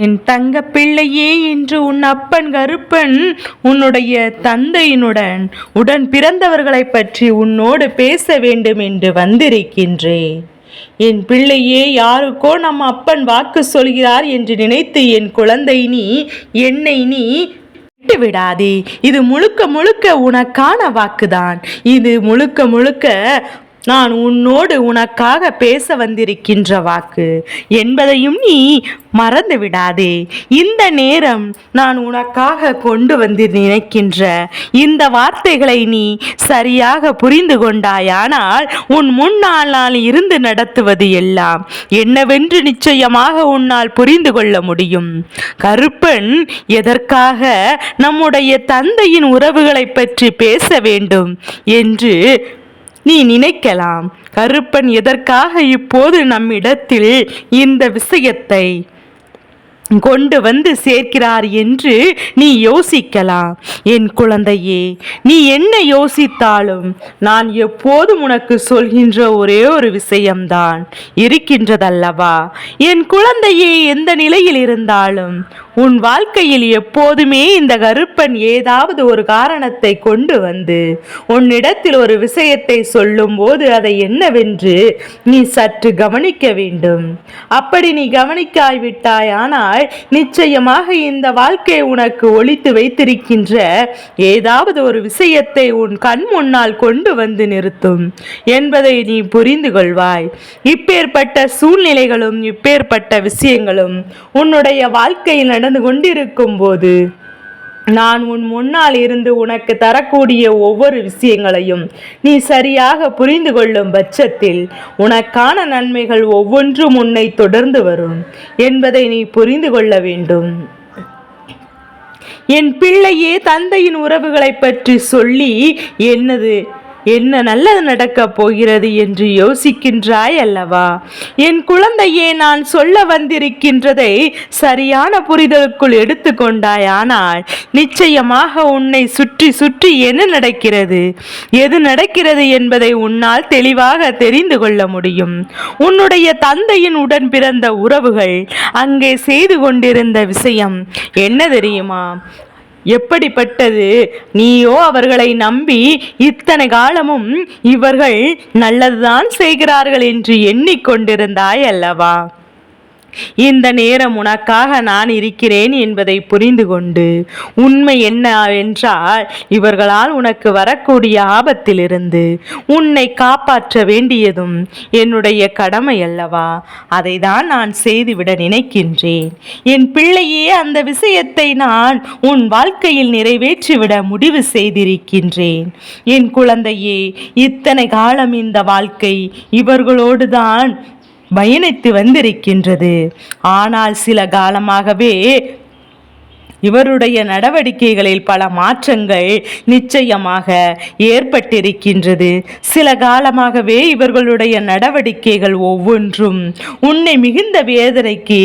என் தங்க பிள்ளையே என்று உன் அப்பன் கருப்பன் உன்னுடைய தந்தையினுடன் உடன் பிறந்தவர்களைப் பற்றி உன்னோடு பேச வேண்டும் என்று வந்திருக்கின்றேன். என் பிள்ளையே யாருக்கோ நம் அப்பன் வாக்கு சொல்கிறார் என்று நினைத்து என் குழந்தை நீ என்னை நீ விட்டு விடாதே இது முழுக்க முழுக்க உனக்கான வாக்குதான். இது முழுக்க முழுக்க நான் உன்னோடு உனக்காக பேச வந்திருக்கின்ற வாக்கு என்பதையும் நீ மறந்து விடாதே. இந்த நேரம் நான் உனக்காக கொண்டு வந்து நினைக்கின்ற இந்த வார்த்தைகளை நீ சரியாக புரிந்து கொண்டாயானால் உன் முன்னால் நான் இருந்து நடத்துவது எல்லாம் என்னவென்று நிச்சயமாக உன்னால் புரிந்து கொள்ள முடியும். கருப்பன் எதற்காக நம்முடைய தந்தையின் உறவுகளை பற்றி பேச வேண்டும் என்று நீ நினைக்கலாம். கருப்பன் எதற்காக இப்போது நம்மிடத்தில் இந்த விஷயத்தை கொண்டு வந்து சேர்க்கிறார் என்று நீ யோசிக்கலாம். என் குழந்தையே நீ என்ன யோசித்தாலும் நான் எப்போதும் உனக்கு சொல்கின்ற ஒரே ஒரு விஷயம்தான். இருக்கின்றதல்லவா? என் குழந்தையே எந்த நிலையில் இருந்தாலும் உன் வாழ்க்கையில் எப்போதுமே இந்த கருப்பன் ஏதாவது ஒரு காரணத்தை கொண்டு வந்து உன்னிடத்தில் ஒரு விஷயத்தை சொல்லும்போது அதை என்னவென்று நீ சற்று கவனிக்க வேண்டும். அப்படி நீ கவனிக்காய்விட்டாயானால் நிச்சயமாக இந்த வாழ்க்கை உனக்கு ஒழித்து வைத்திருக்கின்ற ஏதாவது ஒரு விஷயத்தை உன் கண் முன்னால் கொண்டு வந்து நிறுத்தும் என்பதை நீ புரிந்து கொள்வாய். இப்பேற்பட்ட சூழ்நிலைகளும் இப்பேற்பட்ட விஷயங்களும் உன்னுடைய வாழ்க்கையில் நடந்து கொண்டிருக்கும் போது நான் உன் முன்னால் இருந்து உனக்கு தரக்கூடிய ஒவ்வொரு விஷயங்களையும் நீ சரியாக புரிந்து கொள்ளும் பட்சத்தில் உனக்கான நன்மைகள் ஒவ்வொன்றும் உன்னை தொடர்ந்து வரும் என்பதை நீ புரிந்து கொள்ள வேண்டும். என் பிள்ளையே தந்தையின் உறவுகளைப் பற்றி சொல்லி என்னது? என்ன நல்லது நடக்கப் போகிறது என்று யோசிக்கின்றாய் அல்லவா? என் குழந்தையே நான் சொல்ல வந்திருக்கின்றதை சரியான புரிதலுக்குள் எடுத்துக்கொண்டாய். ஆனால் நிச்சயமாக உன்னை சுற்றி சுற்றி என்ன நடக்கிறது? எது நடக்கிறது என்பதை உன்னால் தெளிவாக தெரிந்து கொள்ள முடியும். உன்னுடைய தந்தையின் உடன் பிறந்த உறவுகள் அங்கே செய்து கொண்டிருந்த விஷயம். என்ன தெரியுமா? எப்படிப்பட்டது? நீயோ அவர்களை நம்பி இத்தனை காலமும் இவர்கள் நல்லதுதான் செய்கிறார்கள் என்று எண்ணிக்கொண்டிருந்தாய் அல்லவா? இந்த நேரம் உனக்காக நான் இருக்கிறேன் என்பதை புரிந்து கொண்டு உண்மை என்ன என்றால் இவர்களால் உனக்கு வரக்கூடிய ஆபத்திலிருந்து உன்னை காப்பாற்ற வேண்டியதும் என்னுடைய கடமை அல்லவா? அதை தான் நான் செய்துவிட நினைக்கின்றேன். என் பிள்ளையே அந்த விஷயத்தை நான் உன் வாழ்க்கையில் நிறைவேற்றிவிட முடிவு செய்திருக்கின்றேன். என் குழந்தையே இத்தனை காலம் இந்த வாழ்க்கை இவர்களோடு தான் பயணித்து வந்திருக்கின்றது. ஆனால் சில காலமாகவே இவருடைய நடவடிக்கைகளில் பல மாற்றங்கள் நிச்சயமாக ஏற்பட்டிருக்கின்றது. சில காலமாகவே இவர்களுடைய நடவடிக்கைகள் ஒவ்வொன்றும் உன்னை மிகுந்த வேதனைக்கு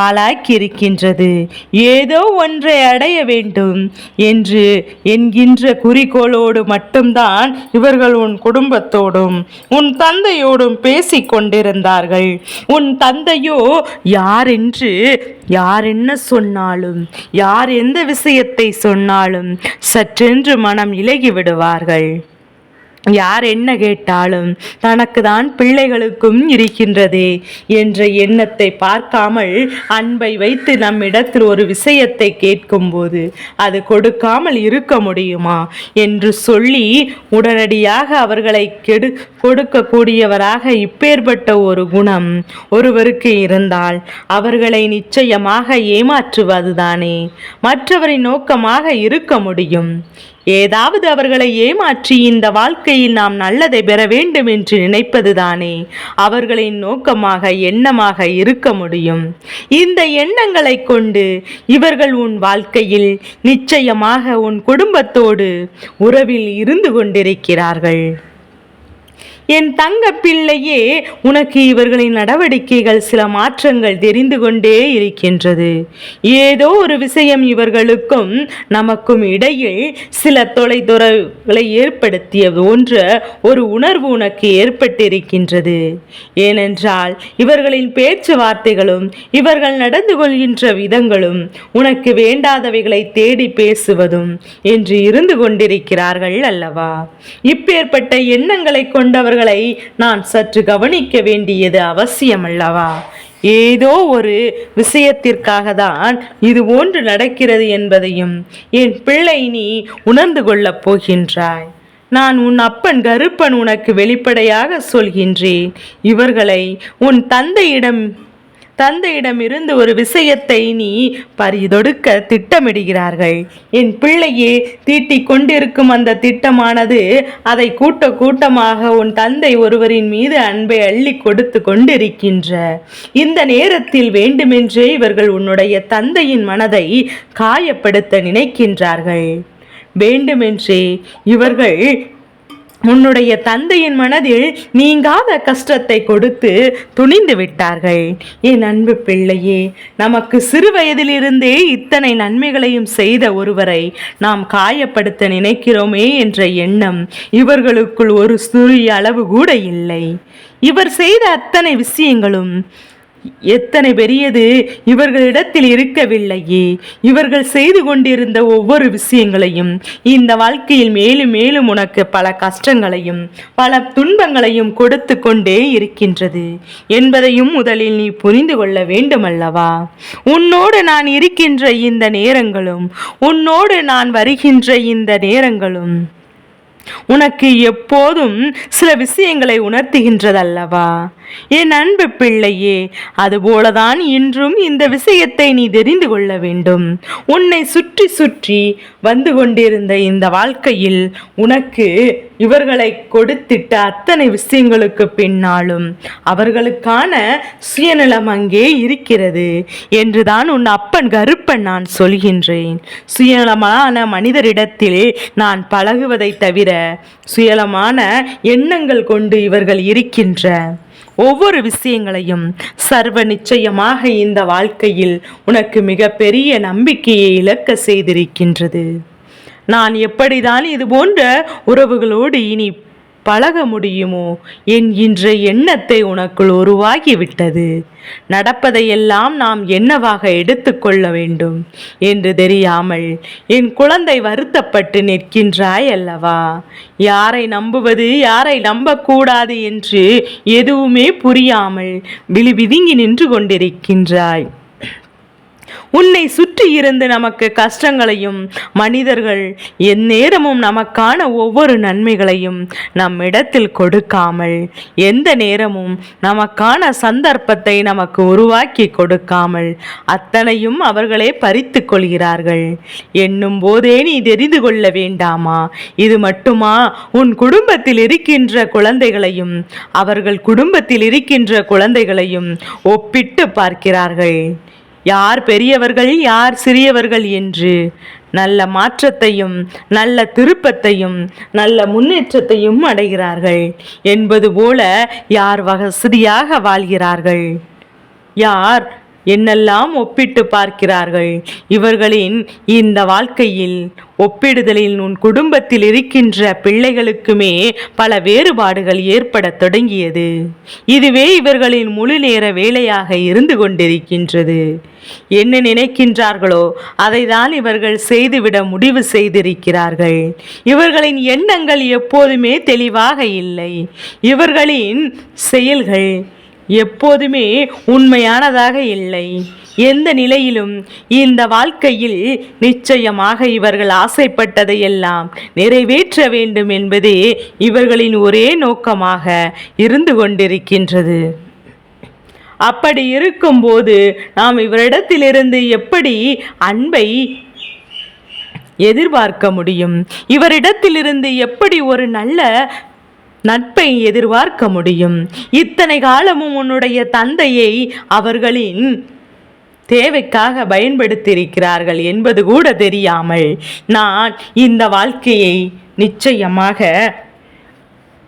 ஆளாக்கி இருக்கின்றது ஏதோ ஒன்றை அடைய வேண்டும் என்று என்கின்ற குறிக்கோளோடு மட்டும்தான் இவர்கள் உன் குடும்பத்தோடும் உன் தந்தையோடும் பேசிக் கொண்டிருந்தார்கள் உன் தந்தையோ யாரென்று யார் என்ன சொன்னாலும் யார் எந்த விஷயத்தை சொன்னாலும் சற்றென்று மனம் இலகி விடுவார்கள். யார் என்ன கேட்டாலும் தனக்கு தான் பிள்ளைகளுக்கும் இருக்கின்றதே என்ற எண்ணத்தை பார்க்காமல் அன்பை வைத்து நம்மிடத்தில் ஒரு விஷயத்தை கேட்கும்போது அது கொடுக்காமல் இருக்க முடியுமா? என்று சொல்லி உடனடியாக அவர்களை கெடு கொடுக்கக்கூடியவராக இப்பேற்பட்ட ஒரு குணம் ஒருவருக்கு இருந்தால் அவர்களை நிச்சயமாக ஏமாற்றுவதுதானே. மற்றவரின் நோக்கமாக இருக்க முடியும். ஏதாவது அவர்களை ஏமாற்றி இந்த வாழ்க்கையில் நாம் நல்லதை பெற வேண்டும் என்று நினைப்பதுதானே. அவர்களின் நோக்கமாக எண்ணமாக இருக்க முடியும். இந்த எண்ணங்களை கொண்டு இவர்கள் உன் வாழ்க்கையில் நிச்சயமாக உன் குடும்பத்தோடு உறவில் இருந்து கொண்டிருக்கிறார்கள். என் தங்க பிள்ளையே உனக்கு இவர்களின் நடவடிக்கைகள் சில மாற்றங்கள் தெரிந்து கொண்டே இருக்கின்றது. ஏதோ ஒரு விஷயம் இவர்களுக்கும் நமக்கும் இடையில் சில தொலைதொரவுகளை ஏற்படுத்திய போன்ற ஒரு உணர்வு உனக்கு ஏற்பட்டிருக்கின்றது. ஏனென்றால் இவர்களின் பேச்சுவார்த்தைகளும் இவர்கள் நடந்து கொள்கின்ற விதங்களும் உனக்கு வேண்டாதவைகளை தேடி பேசுவதும் என்று இருந்து கொண்டிருக்கிறார்கள் அல்லவா? இப்பேற்பட்ட எண்ணங்களை கொண்டவர்கள் நான் சற்று கவனிக்க வேண்டியது அவசியம் அல்லவா ஏதோ ஒரு விஷயத்திற்காக தான் இது ஒன்று நடக்கிறது என்பதையும் என் பிள்ளை நீ உணர்ந்து கொள்ளப் போகின்றாய். நான் உன் அப்பன் கருப்பன் உனக்கு வெளிப்படையாக சொல்கின்றேன். இவர்களை உன் தந்தையிடம் தந்தையிடமிருந்து ஒரு விஷயத்தை நீ பரிதொடுக்க திட்டமிடுகிறார்கள். என் பிள்ளையே தீட்டிக் கொண்டிருக்கும் அந்த திட்டமானது அதை கூட்ட கூட்டமாக உன் தந்தை ஒருவரின் மீது அன்பை அள்ளி கொடுத்து கொண்டிருக்கின்ற. இந்த நேரத்தில் வேண்டுமென்றே இவர்கள் உன்னுடைய தந்தையின் மனதை காயப்படுத்த நினைக்கின்றார்கள். வேண்டுமென்றே இவர்கள் உன்னுடைய தந்தையின் மனதில் நீங்காத கஷ்டத்தை கொடுத்து துணிந்து விட்டார்கள். என் அன்பு பிள்ளையே நமக்கு சிறு வயதிலிருந்தே இத்தனை நன்மைகளையும் செய்த ஒருவரை நாம் காயப்படுத்த நினைக்கிறோமே என்ற எண்ணம் இவர்களுக்குள் ஒரு சிறிய அளவு கூட இல்லை. இவர் செய்த அத்தனை விஷயங்களும் எத்தனை பெரியது இவர்களிடத்தில் இருக்கவில்லையே. இவர்கள் செய்து கொண்டிருந்த ஒவ்வொரு விஷயங்களையும் இந்த வாழ்க்கையில் மேலும் மேலும் உனக்கு பல கஷ்டங்களையும் பல துன்பங்களையும் கொடுத்து கொண்டே இருக்கின்றது. என்பதையும் முதலில் நீ புரிந்து கொள்ள வேண்டுமல்லவா? உன்னோடு நான் இருக்கின்ற இந்த நேரங்களும் உன்னோடு நான் வருகின்ற இந்த நேரங்களும் உனக்கு எப்போதும் சில விஷயங்களை உணர்த்துகின்றதல்லவா? என் அன்பு பிள்ளையே அதுபோலதான் இன்றும் இந்த விஷயத்தை நீ தெரிந்து கொள்ள வேண்டும். உன்னை சுற்றி சுற்றி வந்து கொண்டிருந்த இந்த வாழ்க்கையில் உனக்கு இவர்களை கொடுத்திட்ட அத்தனை விஷயங்களுக்கு பின்னாலும் அவர்களுக்கான சுயநலம் அங்கே இருக்கிறது என்றுதான் உன் அப்பன் கருப்பன் நான் சொல்கின்றேன். சுயநலமான மனிதரிடத்தில் நான் பழகுவதை தவிர சுயலமான எண்ணங்கள் கொண்டு இவர்கள் இருக்கின்ற ஒவ்வொரு விஷயங்களையும் சர்வ நிச்சயமாக இந்த வாழ்க்கையில் உனக்கு மிகப்பெரிய நம்பிக்கையை இழக்க செய்திருக்கின்றது. நான் எப்படிதான் இது போன்ற உறவுகளோடு இனி பழக முடியுமோ? என்கின்ற எண்ணத்தை உனக்குள் உருவாகிவிட்டது. நடப்பதையெல்லாம் நாம் என்னவாக எடுத்துக்கொள்ள வேண்டும் என்று தெரியாமல் என் குழந்தை வருத்தப்பட்டு நிற்கின்றாய் அல்லவா யாரை நம்புவது யாரை நம்பக்கூடாது என்று எதுவுமே புரியாமல் விழி விதுங்கி நின்று கொண்டிருக்கின்றாய். உன்னை சுற்றி இருந்து நமக்கு கஷ்டங்களையும் மனிதர்கள் எந்நேரமும் நமக்கான ஒவ்வொரு நன்மைகளையும் நம்மிடத்தில் கொடுக்காமல் எந்த நேரமும் நமக்கான சந்தர்ப்பத்தை நமக்கு உருவாக்கி கொடுக்காமல் அத்தனையும் அவர்களே பறித்து கொள்கிறார்கள். என்னும் போதே நீ தெரிந்து கொள்ள வேண்டாமா? இது மட்டுமா? உன் குடும்பத்தில் இருக்கின்ற குழந்தைகளையும் அவர்கள் குடும்பத்தில் இருக்கின்ற குழந்தைகளையும் ஒப்பிட்டு பார்க்கிறார்கள். யார் பெரியவர்கள் யார் சிறியவர்கள் என்று. நல்ல மாற்றத்தையும் நல்ல திருப்பத்தையும் நல்ல முன்னேற்றத்தையும் அடைகிறார்கள். என்பது போல யார் வசதியாக வாழ்கிறார்கள். யார் என்னெல்லாம் ஒப்பிட்டு பார்க்கிறார்கள்? இவர்களின் இந்த வாழ்க்கையில் ஒப்பிடுதலில் உன் குடும்பத்தில் இருக்கின்ற பிள்ளைகளுக்குமே பல வேறுபாடுகள் ஏற்படத் தொடங்கியது. இதுவே இவர்களின் முழு நேர வேலையாக இருந்து கொண்டிருக்கின்றது. என்ன நினைக்கின்றார்களோ அதைதான் இவர்கள் செய்துவிட முடிவு செய்திருக்கிறார்கள். இவர்களின் எண்ணங்கள் எப்போதுமே தெளிவாக இல்லை. இவர்களின் செயல்கள் எப்போதுமே உண்மையானதாக இல்லை. எந்த நிலையிலும் இந்த வாழ்க்கையில் நிச்சயமாக இவர்கள் ஆசைப்பட்டதை எல்லாம் நிறைவேற்ற வேண்டும் என்பதே இவர்களின் ஒரே நோக்கமாக இருந்து கொண்டிருக்கின்றது. அப்படி இருக்கும்போது நாம் இவரிடத்திலிருந்து எப்படி அன்பை எதிர்பார்க்க முடியும்? இவரிடத்திலிருந்து எப்படி ஒரு நல்ல நட்பை எதிர்பார்க்க முடியும். இத்தனை காலமும் உன்னுடைய தந்தையை அவர்களின் தேவைக்காக பயன்படுத்தியிருக்கிறார்கள் என்பது கூட தெரியாமல் நான் இந்த வாழ்க்கையை நிச்சயமாக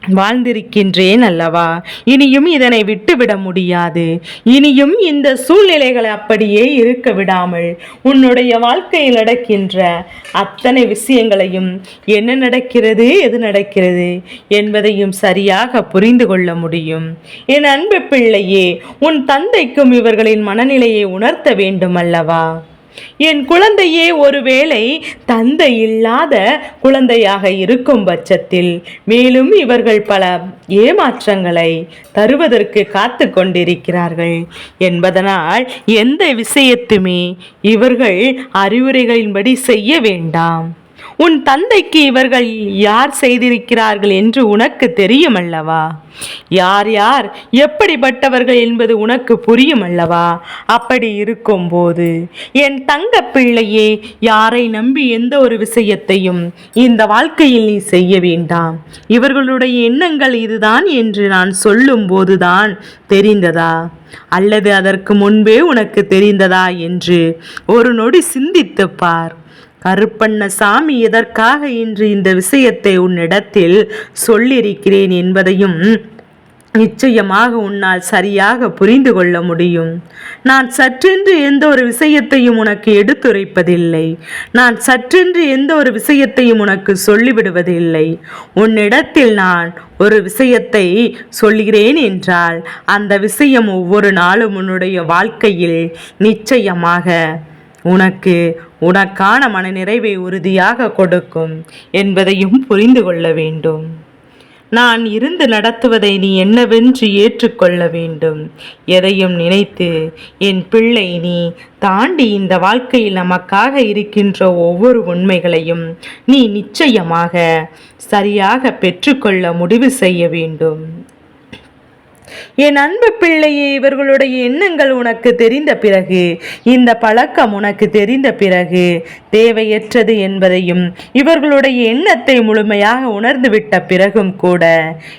வாழ்ந்திருக்கின்றேன் அல்லவா? இனியும் இதனை விட்டுவிட முடியாது. இனியும் இந்த சூழ்நிலைகளை அப்படியே இருக்க விடாமல் உன்னுடைய வாழ்க்கையில் நடக்கின்ற அத்தனை விஷயங்களையும் என்ன நடக்கிறது எது நடக்கிறது என்பதையும் சரியாக புரிந்து கொள்ள முடியும். என் அன்பு பிள்ளையே உன் தந்தைக்கும் இவர்களின் மனநிலையை உணர்த்த வேண்டும் அல்லவா? என் குழந்தையே ஒருவேளை தந்தை இல்லாத குழந்தையாக இருக்கும் பட்சத்தில் மேலும் இவர்கள் பல ஏமாற்றங்களை தருவதற்கு காத்து கொண்டிருக்கிறார்கள் என்பதனால் எந்த விஷயத்துமே இவர்கள் அறிவுரைகளின்படி செய்ய வேண்டாம். உன் தந்தைக்கு இவர்கள் யார் செய்திருக்கிறார்கள் என்று உனக்கு தெரியும் அல்லவா யார் யார் எப்படிப்பட்டவர்கள் என்பது உனக்கு புரியும் அல்லவா அப்படி இருக்கும்போது என் தங்க பிள்ளையே யாரை நம்பி எந்த ஒரு விஷயத்தையும் இந்த வாழ்க்கையில் நீ செய்ய வேண்டாம். இவர்களுடைய எண்ணங்கள் இதுதான் என்று நான் சொல்லும் போதுதான் தெரிந்ததா? அல்லது அதற்கு முன்பே உனக்கு தெரிந்ததா என்று ஒரு நொடி சிந்தித்து பார். கருப்பண்ணசாமி எதற்காக இன்று இந்த விஷயத்தை உன்னிடத்தில் சொல்லியிருக்கிறேன் என்பதையும் நிச்சயமாக உன்னால் சரியாக புரிந்து கொள்ள முடியும். நான் சற்றென்று எந்த ஒரு விஷயத்தையும் உனக்கு எடுத்துரைப்பதில்லை. நான் சற்றென்று எந்த ஒரு விஷயத்தையும் உனக்கு சொல்லிவிடுவதில்லை. உன்னிடத்தில் நான் ஒரு விஷயத்தை சொல்கிறேன் என்றால் அந்த விஷயம் ஒவ்வொரு நாளும் உன்னுடைய வாழ்க்கையில் நிச்சயமாக உனக்கு உனக்கான மனநிறைவை உறுதியாக கொடுக்கும் என்பதையும் புரிந்து கொள்ள வேண்டும். நான் இருந்து நடத்துவதை நீ என்னவென்று ஏற்றுக்கொள்ள வேண்டும். எதையும் நினைத்து என் பிள்ளை நீ தாண்டி இந்த வாழ்க்கையில் நமக்காக இருக்கின்ற ஒவ்வொரு உண்மைகளையும் நீ நிச்சயமாக சரியாக பெற்றுக்கொள்ள முடிவு செய்ய வேண்டும். என் அன்பு பிள்ளையே இவர்களுடைய எண்ணங்கள் உனக்கு தெரிந்த பிறகு இந்த பழக்கம் உனக்கு தெரிந்த பிறகு தேவையற்றது என்பதையும் இவர்களுடைய எண்ணத்தை முழுமையாக உணர்ந்துவிட்ட பிறகும் கூட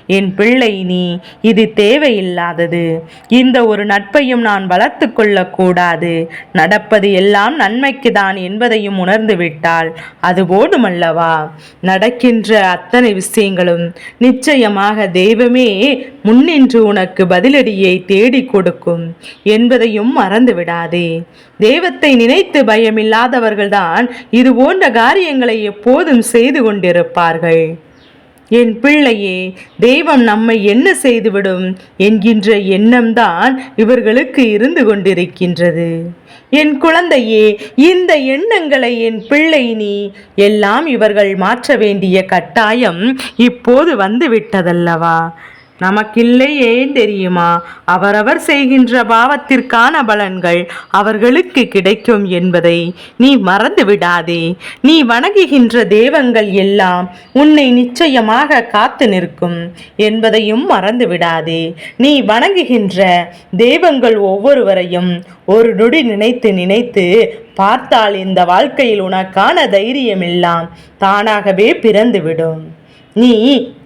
என் பிள்ளை நீ இது தேவையில்லாதது. இந்த ஒரு நட்பையும் நான் வளர்த்து கொள்ளக்கூடாது. நடப்பது எல்லாம் நன்மைக்கு தான் என்பதையும் உணர்ந்து விட்டால் அது போதுமல்லவா? நடக்கின்ற அத்தனை விஷயங்களும் நிச்சயமாக தெய்வமே முன்னின்று உனக்கு பதிலடியை தேடிக் கொடுக்கும் என்பதையும் மறந்து விடாதே தெய்வத்தை நினைத்து பயமில்லாதவர்கள்தான் இது போன்ற காரியங்களை எப்போதும் செய்து கொண்டிருப்பார்கள். என் பிள்ளையே தெய்வம் நம்மை என்ன செய்துவிடும் என்கின்ற எண்ணம்தான் இவர்களுக்கு இருந்து கொண்டிருக்கின்றது. என் குழந்தையே இந்த எண்ணங்களை என் பிள்ளை நீ எல்லாம் இவர்கள் மாற்ற வேண்டிய கட்டாயம் இப்போது வந்துவிட்டதல்லவா? நமக்கில்லை ஏன் தெரியுமா? அவரவர் செய்கின்ற பாவத்திற்கான பலன்கள் அவர்களுக்கு கிடைக்கும் என்பதை நீ மறந்து விடாதே. நீ வணங்குகின்ற தெய்வங்கள் எல்லாம் உன்னை நிச்சயமாக காத்து நிற்கும் என்பதையும் மறந்து விடாதே. நீ வணங்குகின்ற தெய்வங்கள் ஒவ்வொருவரையும் ஒரு நொடி நினைத்து நினைத்து பார்த்தால் இந்த வாழ்க்கையில் உனக்கான தைரியம் எல்லாம் தானாகவே பிறந்துவிடும். நீ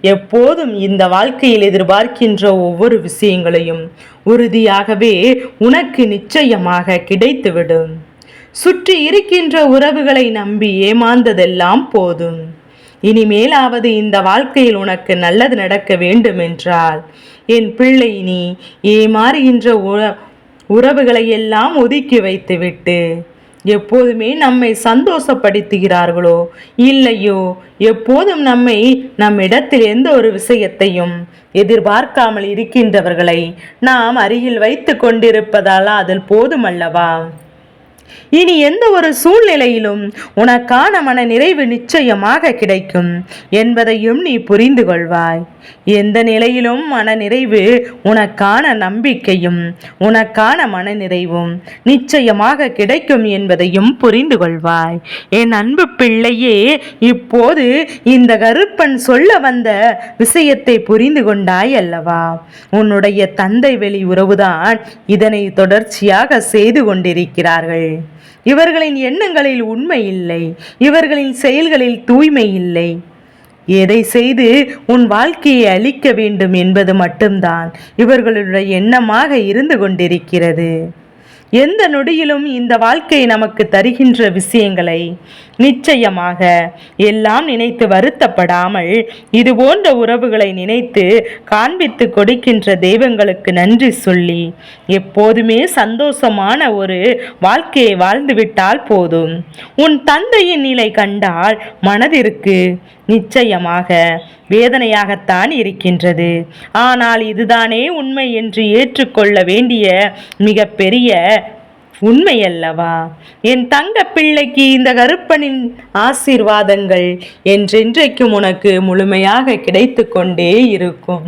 எப்போதும் இந்த வாழ்க்கையில் எதிர்பார்க்கின்ற ஒவ்வொரு விஷயங்களையும் உறுதியாகவே உனக்கு நிச்சயமாக கிடைத்துவிடும். சுற்றி இருக்கின்ற உறவுகளை நம்பி ஏமாந்ததெல்லாம் போதும். இனிமேலாவது இந்த வாழ்க்கையில் உனக்கு நல்லது நடக்க வேண்டுமென்றால் என் பிள்ளை நீ ஏமாறுகின்ற உற உறவுகளை எல்லாம் ஒதுக்கி வைத்துவிட்டு எப்போதுமே நம்மை சந்தோஷப்படுத்துகிறார்களோ இல்லையோ? எப்போதும் நம்மை நம் இடத்தில் எந்த ஒரு விஷயத்தையும் எதிர்பார்க்காமல் இருக்கின்றவர்களை நாம் அருகில் வைத்து கொண்டிருப்பதால் அதில் போதுமல்லவா? இனி எந்த ஒரு சூழ்நிலையிலும் உனக்கான மன நிறைவு நிச்சயமாக கிடைக்கும் என்பதையும் நீ புரிந்து கொள்வாய். எந்த நிலையிலும் மன நிறைவு உனக்கான நம்பிக்கையும் உனக்கான மன நிறைவும் நிச்சயமாக கிடைக்கும் என்பதையும் புரிந்து கொள்வாய். என் அன்பு பிள்ளையே இப்போது இந்த கருப்பன் சொல்ல வந்த விஷயத்தை புரிந்து கொண்டாய் அல்லவா? உன்னுடைய தந்தை வெளி உறவுதான் இதனை தொடர்ச்சியாக செய்து கொண்டிருக்கிறார்கள். இவர்களின் எண்ணங்களில் உண்மை இல்லை இவர்களின் செயல்களில் தூய்மை இல்லை. எதை செய்து உன் வாழ்க்கையை அழிக்க வேண்டும் என்பது மட்டும்தான் இவர்களுடைய எண்ணமாக இருந்து கொண்டிருக்கிறது. எந்த நொடியிலும் இந்த வாழ்க்கை நமக்கு தருகின்ற விஷயங்களை நிச்சயமாக எல்லாம் நினைத்து வருத்தப்படாமல் இது போன்ற உறவுகளை நினைத்து காண்பித்து கொடுக்கின்ற தெய்வங்களுக்கு நன்றி சொல்லி எப்போதுமே சந்தோஷமான ஒரு வாழ்க்கையை வாழ்ந்துவிட்டால் போதும். உன் தந்தையின் நிலை கண்டால் மனதிற்கு நிச்சயமாக வேதனையாகத்தான் இருக்கின்றது. ஆனால் இதுதானே உண்மை என்று ஏற்றுக்கொள்ள வேண்டிய மிகப்பெரிய உண்மையல்லவா? என் தங்க பிள்ளைக்கு இந்த கருப்பனின் ஆசீர்வாதங்கள் என்றென்றைக்கும் உனக்கு முழுமையாக கிடைத்து கொண்டே இருக்கும்.